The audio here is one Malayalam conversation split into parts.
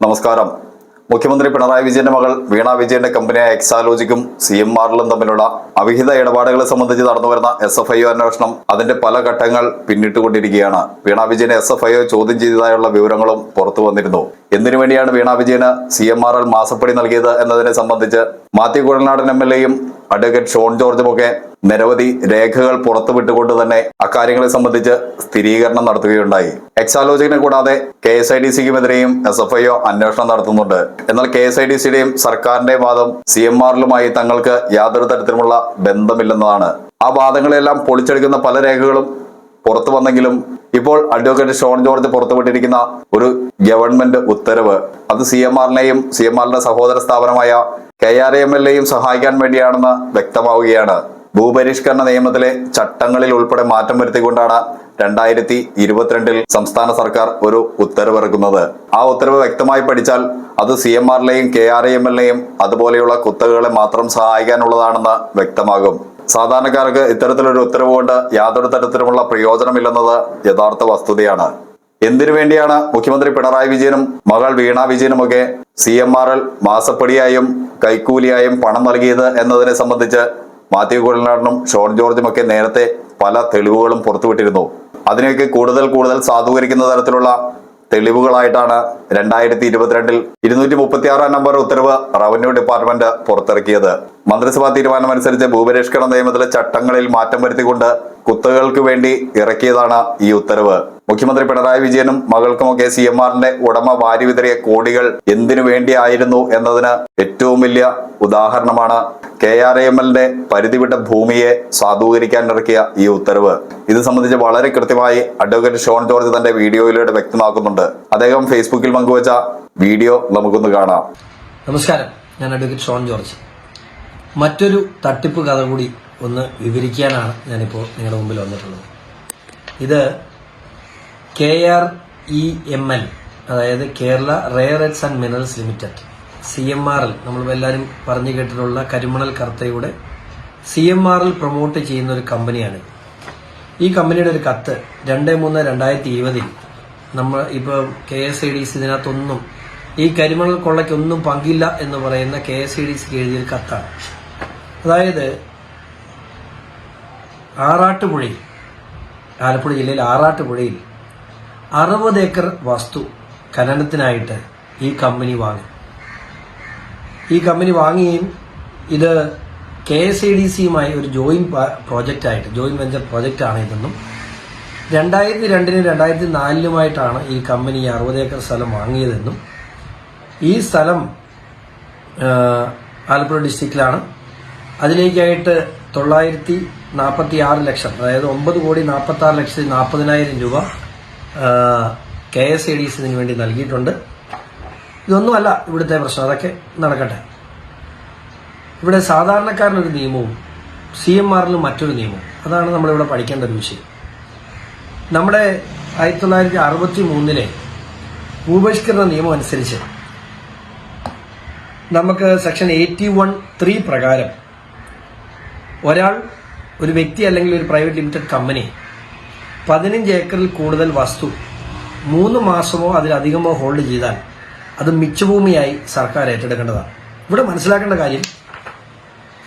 നമസ്കാരം. മുഖ്യമന്ത്രി പിണറായി വിജയന്റെ മകൾ വീണ വിജയന്റെ കമ്പനിയായ എക്സാലോജിക്കും സി എം ആറിലും തമ്മിലുള്ള അവിഹിത ഇടപാടുകളെ സംബന്ധിച്ച് നടന്നുവരുന്ന എസ് എഫ് ഐ അന്വേഷണം അതിന്റെ പല ഘട്ടങ്ങൾ പിന്നിട്ടുകൊണ്ടിരിക്കുകയാണ്. വീണ വിജയനെ എസ് എഫ് ഐ ചോദ്യം ചെയ്തതായുള്ള വിവരങ്ങളും പുറത്തു വന്നിരുന്നു. എന്തിനു വേണ്ടിയാണ് വീണ വിജയന് സി എം ആർ എൽ മാസപ്പടി നൽകിയത് എന്നതിനെ സംബന്ധിച്ച് മാത്യു കുഴൽനാടൻ എം എൽ എയും അഡ്വക്കേറ്റ് ഷോൺ ജോർജും ഒക്കെ നിരവധി രേഖകൾ പുറത്തുവിട്ടുകൊണ്ട് തന്നെ അക്കാര്യങ്ങളെ സംബന്ധിച്ച് സ്ഥിരീകരണം നടത്തുകയുണ്ടായി. എക്സാലോജിക്കിനെ കൂടാതെ കെ എസ് ഐ ഡി സിക്കുമെതിരെയും എസ് എഫ് ഐ ഒ അന്വേഷണം നടത്തുന്നുണ്ട്. എന്നാൽ കെ എസ് ഐ ഡി സിയുടെയും സർക്കാരിന്റെയും വാദം സി എം ആറിലുമായി തങ്ങൾക്ക് യാതൊരു തരത്തിലുമുള്ള ബന്ധമില്ലെന്നതാണ്. ആ വാദങ്ങളെല്ലാം പൊളിച്ചെടുക്കുന്ന പല രേഖകളും പുറത്തു വന്നെങ്കിലും ഇപ്പോൾ അഡ്വക്കേറ്റ് ഷോൺ ജോർജ് പുറത്തുവിട്ടിരിക്കുന്ന ഒരു ഗവൺമെന്റ് ഉത്തരവ്. അത് സി എം ആറിനെയും സി എം ആറിന്റെ സഹോദര സ്ഥാപനമായ കെ ആർ എം എൽ എയും സഹായിക്കാൻ വേണ്ടിയാണെന്ന് വ്യക്തമാവുകയാണ്. ഭൂപരിഷ്കരണ നിയമത്തിലെ ചട്ടങ്ങളിൽ ഉൾപ്പെടെ മാറ്റം വരുത്തിക്കൊണ്ടാണ് രണ്ടായിരത്തി ഇരുപത്തിരണ്ടിൽ സംസ്ഥാന സർക്കാർ ഒരു ഉത്തരവിറക്കുന്നത്. ആ ഉത്തരവ് വ്യക്തമായി പഠിച്ചാൽ അത് സി എം ആറിലെയും കെ ആർ എം എല്ലെയും അതുപോലെയുള്ള കുത്തകകളെ മാത്രം സഹായിക്കാനുള്ളതാണെന്ന് വ്യക്തമാകും. സാധാരണക്കാർക്ക് ഇത്തരത്തിലൊരു ഉത്തരവ് കൊണ്ട് യാതൊരു തരത്തിലുമുള്ള പ്രയോജനമില്ലെന്നത് യഥാർത്ഥ വസ്തുതയാണ്. എന്തിനു വേണ്ടിയാണ് മുഖ്യമന്ത്രി പിണറായി വിജയനും മകൾ വീണ വിജയനുമൊക്കെ സി എം ആർ എൽ മാസപ്പടിയായും കൈക്കൂലിയായും പണം നൽകിയത് എന്നതിനെ സംബന്ധിച്ച് മാത്യു കുഴൽനാടനും ഷോൺ ജോർജും ഒക്കെ നേരത്തെ പല തെളിവുകളും പുറത്തുവിട്ടിരുന്നു. അതിനെയൊക്കെ കൂടുതൽ കൂടുതൽ സാധൂകരിക്കുന്ന തരത്തിലുള്ള തെളിവുകളായിട്ടാണ് രണ്ടായിരത്തി ഇരുപത്തിരണ്ടിൽ ഇരുന്നൂറ്റി മുപ്പത്തി ആറാം നമ്പർ ഉത്തരവ് റവന്യൂ ഡിപ്പാർട്ട്മെന്റ് പുറത്തിറക്കിയത്. മന്ത്രിസഭാ തീരുമാനമനുസരിച്ച് ഭൂപരിഷ്കരണ നിയമത്തിലെ ചട്ടങ്ങളിൽ മാറ്റം വരുത്തിക്കൊണ്ട് കുത്തകൾക്ക് വേണ്ടി ഇറക്കിയതാണ് ഈ ഉത്തരവ്. മുഖ്യമന്ത്രി പിണറായി വിജയനും മകൾക്കുമൊക്കെ സി എം ആറിന്റെ ഉടമ വാരി വിതറിയ കോടികൾ എന്തിനു വേണ്ടിയായിരുന്നു എന്നതിന് ഏറ്റവും വലിയ ഉദാഹരണമാണ് കെ ആർ എം എല്ലിന്റെ പരിധിവിട്ട ഭൂമിയെ സാധൂകരിക്കാൻ ഇറക്കിയ ഈ ഉത്തരവ്. ഇത് സംബന്ധിച്ച് വളരെ കൃത്യമായി അഡ്വക്കേറ്റ് ഷോൺ ജോർജ് തന്റെ വീഡിയോയിലൂടെ വ്യക്തമാക്കുന്നുണ്ട്. അദ്ദേഹം ഫേസ്ബുക്കിൽ പങ്കുവച്ച വീഡിയോ നമുക്കൊന്ന് കാണാം. നമസ്കാരം. ഞാൻ അഡ്വക്കേറ്റ് ഷോൺ ജോർജ്. മറ്റൊരു തട്ടിപ്പ് കഥ കൂടി ഒന്ന് വിവരിക്കാനാണ് ഞാനിപ്പോൾ നിങ്ങളുടെ മുമ്പിൽ വന്നിട്ടുള്ളത്. ഇത് K R E M L അതായത് Kerala rare earths and minerals limited C M R L നമ്മൾ എല്ലാവരും പറഞ്ഞു കേട്ടിട്ടുള്ള കരിമണൽ കർത്തയുടെ C M R L promote ചെയ്യുന്ന ഒരു കമ്പനിയാണ്. ഈ കമ്പനിയുടെ ഒരു കത്ത് രണ്ട് മൂന്ന് രണ്ടായിരത്തി ഇരുപതിൽ നമ്മൾ ഇപ്പോൾ K S I D C ഇതിനകത്തൊന്നും ഈ കരിമണൽ കൊള്ളയ്ക്കൊന്നും പങ്കില്ല എന്ന് പറയുന്ന കെ എസ് ഐ ഡി സിക്ക് എഴുതിയൊരു കത്താണ്. അതായത് ആറാട്ടുപുഴയിൽ ആലപ്പുഴ ജില്ലയിൽ ആറാട്ടുപുഴയിൽ അറുപത് ഏക്കർ വസ്തു ഖനനത്തിനായിട്ട് ഈ കമ്പനി വാങ്ങി. ഈ കമ്പനി വാങ്ങുകയും ഇത് കെ എസ് ഐ ഡി സിയുമായി ഒരു ജോയിന്റ് പ്രോജക്റ്റായിട്ട് ജോയിന്റ് വെഞ്ചർ പ്രോജക്റ്റാണ് ഇതെന്നും രണ്ടായിരത്തി രണ്ടിനും രണ്ടായിരത്തി നാലിലുമായിട്ടാണ് ഈ കമ്പനി അറുപത് ഏക്കർ സ്ഥലം വാങ്ങിയതെന്നും ഈ സ്ഥലം ആലപ്പുഴ ഡിസ്ട്രിക്റ്റിലാണ് അതിലേക്കായിട്ട് തൊള്ളായിരത്തി നാൽപ്പത്തി ആറ് ലക്ഷം അതായത് ഒമ്പത് കോടി നാൽപ്പത്തി ആറ് ലക്ഷത്തി നാൽപ്പതിനായിരം രൂപ K S A D S ഇതിനു വേണ്ടി നൽകിയിട്ടുണ്ട്. ഇതൊന്നുമല്ല ഇവിടുത്തെ പ്രശ്നം അതൊക്കെ നടക്കട്ടെ. ഇവിടെ സാധാരണക്കാരനൊരു നിയമവും സി എം ആറിന് മറ്റൊരു നിയമവും. അതാണ് നമ്മളിവിടെ പഠിക്കേണ്ട ഒരു വിഷയം. നമ്മുടെ ആയിരത്തി തൊള്ളായിരത്തി അറുപത്തി മൂന്നിലെ ഭൂപരിഷ്കരണ നിയമം അനുസരിച്ച് നമുക്ക് സെക്ഷൻ എയ്റ്റി വൺ ത്രീ പ്രകാരം ഒരാൾ ഒരു വ്യക്തി അല്ലെങ്കിൽ ഒരു പ്രൈവറ്റ് ലിമിറ്റഡ് കമ്പനി പതിനഞ്ച് ഏക്കറിൽ കൂടുതൽ വസ്തു മൂന്ന് മാസമോ അതിലധികമോ ഹോൾഡ് ചെയ്താൽ അത് മിച്ചഭൂമിയായി സർക്കാർ ഏറ്റെടുക്കേണ്ടതാണ്. ഇവിടെ മനസ്സിലാക്കേണ്ട കാര്യം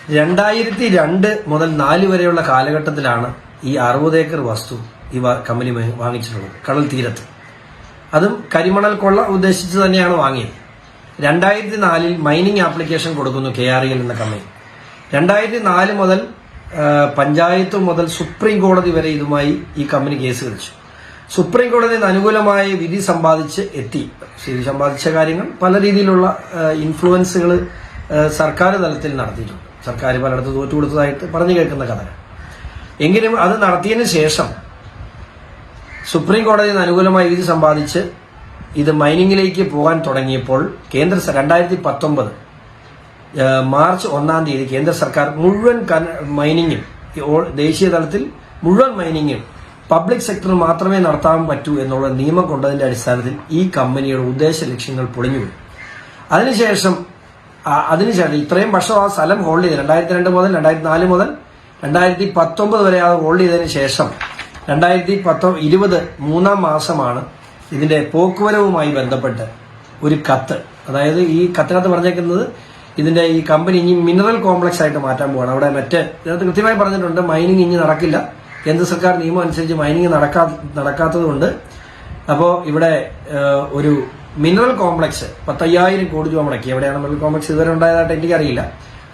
രണ്ടായിരത്തി രണ്ട് മുതൽ നാല് വരെയുള്ള കാലഘട്ടത്തിലാണ് ഈ അറുപത് ഏക്കർ വസ്തു ഈ കമ്പനി വാങ്ങിച്ചിട്ടുള്ളത് കടൽ തീരത്ത്. അതും കരിമണൽ കൊള്ള ഉദ്ദേശിച്ച് തന്നെയാണ് വാങ്ങിയത്. രണ്ടായിരത്തി നാലിൽ മൈനിങ് ആപ്ലിക്കേഷൻ കൊടുക്കുന്നു കെ ആർ എൽ എന്ന കമ്പനി രണ്ടായിരത്തി നാല് മുതൽ പഞ്ചായത്ത് മുതൽ സുപ്രീം കോടതി വരെ ഇതുമായി ഈ കമ്പനി കേസ് കളിച്ചു സുപ്രീം കോടതിയിൽ അനുകൂലമായ വിധി സമ്പാദിച്ച് എത്തി. വിധി സമ്പാദിച്ച കാര്യങ്ങൾ പല രീതിയിലുള്ള ഇൻഫ്ലുവൻസുകൾ സർക്കാർ തലത്തിൽ നടത്തിയിട്ടുണ്ട്. സർക്കാർ പലയിടത്ത് തോറ്റു കൊടുത്തതായിട്ട് പറഞ്ഞു കേൾക്കുന്ന കഥകൾ. എങ്കിലും അത് നടത്തിയതിന് ശേഷം സുപ്രീം കോടതിയിൽ നിന്ന് അനുകൂലമായ വിധി സമ്പാദിച്ച് ഇത് മൈനിങ്ങിലേക്ക് പോകാൻ തുടങ്ങിയപ്പോൾ കേന്ദ്ര രണ്ടായിരത്തി പത്തൊമ്പത് മാർച്ച് ഒന്നാം തീയതി കേന്ദ്ര സർക്കാർ മുഴുവൻ മൈനിങ്ങും ദേശീയ തലത്തിൽ മുഴുവൻ മൈനിങ്ങും പബ്ലിക് സെക്ടറിൽ മാത്രമേ നടത്താൻ പറ്റൂ എന്നുള്ള നിയമം കൊണ്ടതിന്റെ അടിസ്ഥാനത്തിൽ ഈ കമ്പനിയുടെ ഉദ്ദേശ ലക്ഷ്യങ്ങൾ പൊളിഞ്ഞുപോയി അതിനുശേഷം അതിനുശേഷം ഇത്രയും വർഷം ആ സ്ഥലം ഹോൾഡ് ചെയ്ത് രണ്ടായിരത്തി രണ്ട് മുതൽ രണ്ടായിരത്തി നാല് മുതൽ രണ്ടായിരത്തി പത്തൊമ്പത് വരെ അത് ഹോൾഡ് ചെയ്തതിനു ശേഷം രണ്ടായിരത്തി പത്തൊ ഇരുപത് മൂന്നാം മാസമാണ് ഇതിന്റെ പോക്കുവരവുമായി ബന്ധപ്പെട്ട് ഒരു കത്ത്. അതായത് ഈ കത്തിനകത്ത് പറഞ്ഞേക്കുന്നത് ഇതിന്റെ ഈ കമ്പനി ഇനി മിനറൽ കോംപ്ലക്സ് ആയിട്ട് മാറ്റാൻ പോവാണ്. അവിടെ മറ്റ് ഇതിനകത്ത് കൃത്യമായി പറഞ്ഞിട്ടുണ്ട് മൈനിങ് ഇനി നടക്കില്ല. കേന്ദ്ര സർക്കാർ നിയമം അനുസരിച്ച് മൈനിങ് നടക്കാ നടക്കാത്തതുകൊണ്ട്. അപ്പോ അപ്പോൾ ഇവിടെ ഒരു മിനറൽ കോംപ്ലക്സ് പത്തയ്യായിരം കോടി രൂപ മുടക്കി. എവിടെയാണ് മിനറൽ കോംപ്ലക്സ് ഇതുവരെ ഉണ്ടായതായിട്ട് എനിക്കറിയില്ല.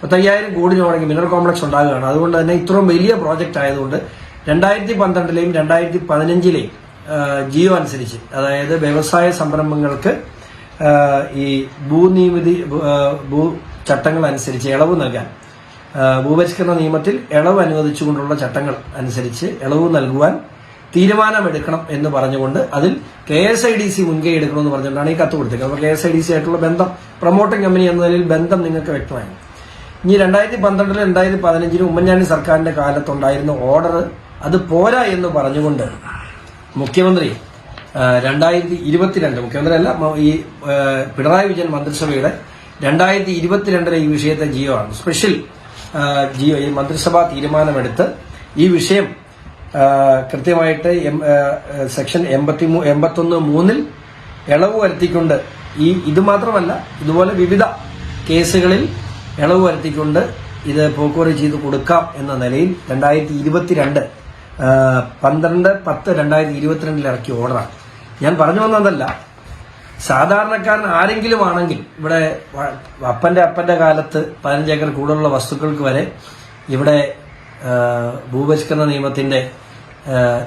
പത്തയ്യായിരം കോടി രൂപ മുടക്കി മിനറൽ കോംപ്ലക്സ് ഉണ്ടാകുകയാണ്. അതുകൊണ്ട് തന്നെ ഇത്രയും വലിയ പ്രോജക്റ്റ് ആയതുകൊണ്ട് രണ്ടായിരത്തി പന്ത്രണ്ടിലെയും രണ്ടായിരത്തി പതിനഞ്ചിലെയും ജിയോ അനുസരിച്ച് അതായത് വ്യവസായ സംരംഭങ്ങൾക്ക് ഈ ഭൂനികുതി ഭൂ ചട്ടങ്ങൾ അനുസരിച്ച് ഇളവ് നൽകാൻ. ഭൂപരിഷ്കരണ നിയമത്തിൽ ഇളവ് അനുവദിച്ചുകൊണ്ടുള്ള ചട്ടങ്ങൾ അനുസരിച്ച് ഇളവ് നൽകുവാൻ തീരുമാനമെടുക്കണം എന്ന് പറഞ്ഞുകൊണ്ട് അതിൽ K S I D C മുൻകൈ എടുക്കണമെന്ന് പറഞ്ഞുകൊണ്ടാണ് ഈ കത്ത് കൊടുത്തിരിക്കുന്നത് അപ്പോൾ K S I D C ആയിട്ടുള്ള ബന്ധം പ്രൊമോട്ടിംഗ് കമ്പനി എന്ന നിലയിൽ ബന്ധം നിങ്ങൾക്ക് വ്യക്തമായി ഇനി രണ്ടായിരത്തി പന്ത്രണ്ടിലും രണ്ടായിരത്തി പതിനഞ്ചിലും ഉമ്മൻചാണ്ടി സർക്കാരിന്റെ കാലത്തുണ്ടായിരുന്ന ഓർഡർ അത് പോരാ എന്ന് പറഞ്ഞുകൊണ്ട് മുഖ്യമന്ത്രി രണ്ടായിരത്തി ഇരുപത്തിരണ്ട് മുഖ്യമന്ത്രി അല്ല ഈ പിണറായി വിജയൻ മന്ത്രിസഭയുടെ രണ്ടായിരത്തി ഇരുപത്തിരണ്ടിലെ ഈ വിഷയത്തെ ജിയോ ആണ്. സ്പെഷ്യൽ ജിയോ ഈ മന്ത്രിസഭാ തീരുമാനമെടുത്ത് ഈ വിഷയം കൃത്യമായിട്ട് സെക്ഷൻ എൺപത്തി എൺപത്തൊന്ന് മൂന്നിൽ ഇളവ് വരുത്തിക്കൊണ്ട് ഈ ഇത് മാത്രമല്ല ഇതുപോലെ വിവിധ കേസുകളിൽ ഇളവ് വരുത്തിക്കൊണ്ട് ഇത് പോക്കുവരവ് ചെയ്ത് കൊടുക്കാം എന്ന നിലയിൽ രണ്ടായിരത്തി ഇരുപത്തിരണ്ട് പന്ത്രണ്ട് പത്ത് രണ്ടായിരത്തി ഇരുപത്തിരണ്ടിൽ ഇറക്കിയ ഓർഡറാണ് ഞാൻ പറഞ്ഞു വന്നതല്ല സാധാരണക്കാരൻ ആരെങ്കിലും ആണെങ്കിൽ ഇവിടെ അപ്പന്റെ അപ്പന്റെ കാലത്ത് പതിനഞ്ചേക്കർ കൂടുതലുള്ള വസ്തുക്കൾക്ക് വരെ ഇവിടെ ഭൂപരിഷ്കരണ നിയമത്തിന്റെ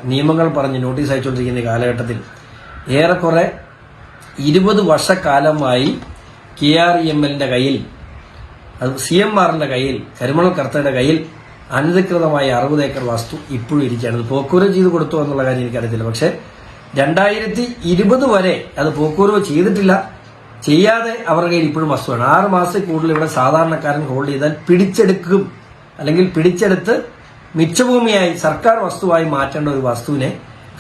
നിയമങ്ങൾ പറഞ്ഞ് നോട്ടീസ് അയച്ചുകൊണ്ടിരിക്കുന്ന കാലഘട്ടത്തിൽ ഏറെക്കുറെ ഇരുപത് വർഷക്കാലമായി കെ ആർ ഇ എം എല്ലിന്റെ കയ്യിൽ അത് സി എം ആറിന്റെ കയ്യിൽ കരിമണൽ കർത്തയുടെ കയ്യിൽ അനധികൃതമായ അറുപത് ഏക്കർ വസ്തു ഇപ്പോഴും ഇരിക്കുകയാണ്. ഇത് പോക്കുവരവ് ചെയ്ത് കൊടുത്തു എന്നുള്ള കാര്യം എനിക്കറിയത്തില്ല. പക്ഷെ രണ്ടായിരത്തി ഇരുപത് വരെ അത് പോക്കുവരവ് ചെയ്തിട്ടില്ല. ചെയ്യാതെ അവരുടെ കയ്യിൽ ഇപ്പോഴും വസ്തുവാണ്. ആറ് മാസത്തിൽ കൂടുതൽ ഇവിടെ സാധാരണക്കാരൻ ഹോൾഡ് ചെയ്താൽ പിടിച്ചെടുക്കും. അല്ലെങ്കിൽ പിടിച്ചെടുത്ത് മിച്ചഭൂമിയായി സർക്കാർ വസ്തുവായി മാറ്റേണ്ട ഒരു വസ്തുവിനെ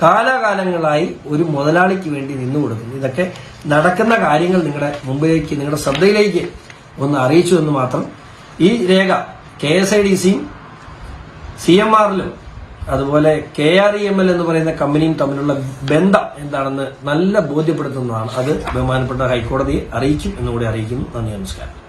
കാലാകാലങ്ങളായി ഒരു മുതലാളിക്ക് വേണ്ടി നിന്നു കൊടുക്കുന്നു. ഇതൊക്കെ നടക്കുന്ന കാര്യങ്ങൾ നിങ്ങളുടെ മുമ്പിലേക്ക് നിങ്ങളുടെ ശ്രദ്ധയിലേക്ക് ഒന്ന് അറിയിച്ചു എന്ന് മാത്രം ഈ രേഖ കെ എസ് ഐ ഡി സിയും സി എം ആറിലും അതുപോലെ K R E M L എന്ന് പറയുന്ന കമ്പനിയും തമ്മിലുള്ള ബന്ധം എന്താണെന്ന് നല്ല ബോധ്യപ്പെടുത്തുന്നതാണ്. അത് ബഹുമാനപ്പെട്ട ഹൈക്കോടതിയെ അറിയിക്കും എന്നുകൂടി അറിയിക്കുന്നു. നന്ദി നമസ്കാരം.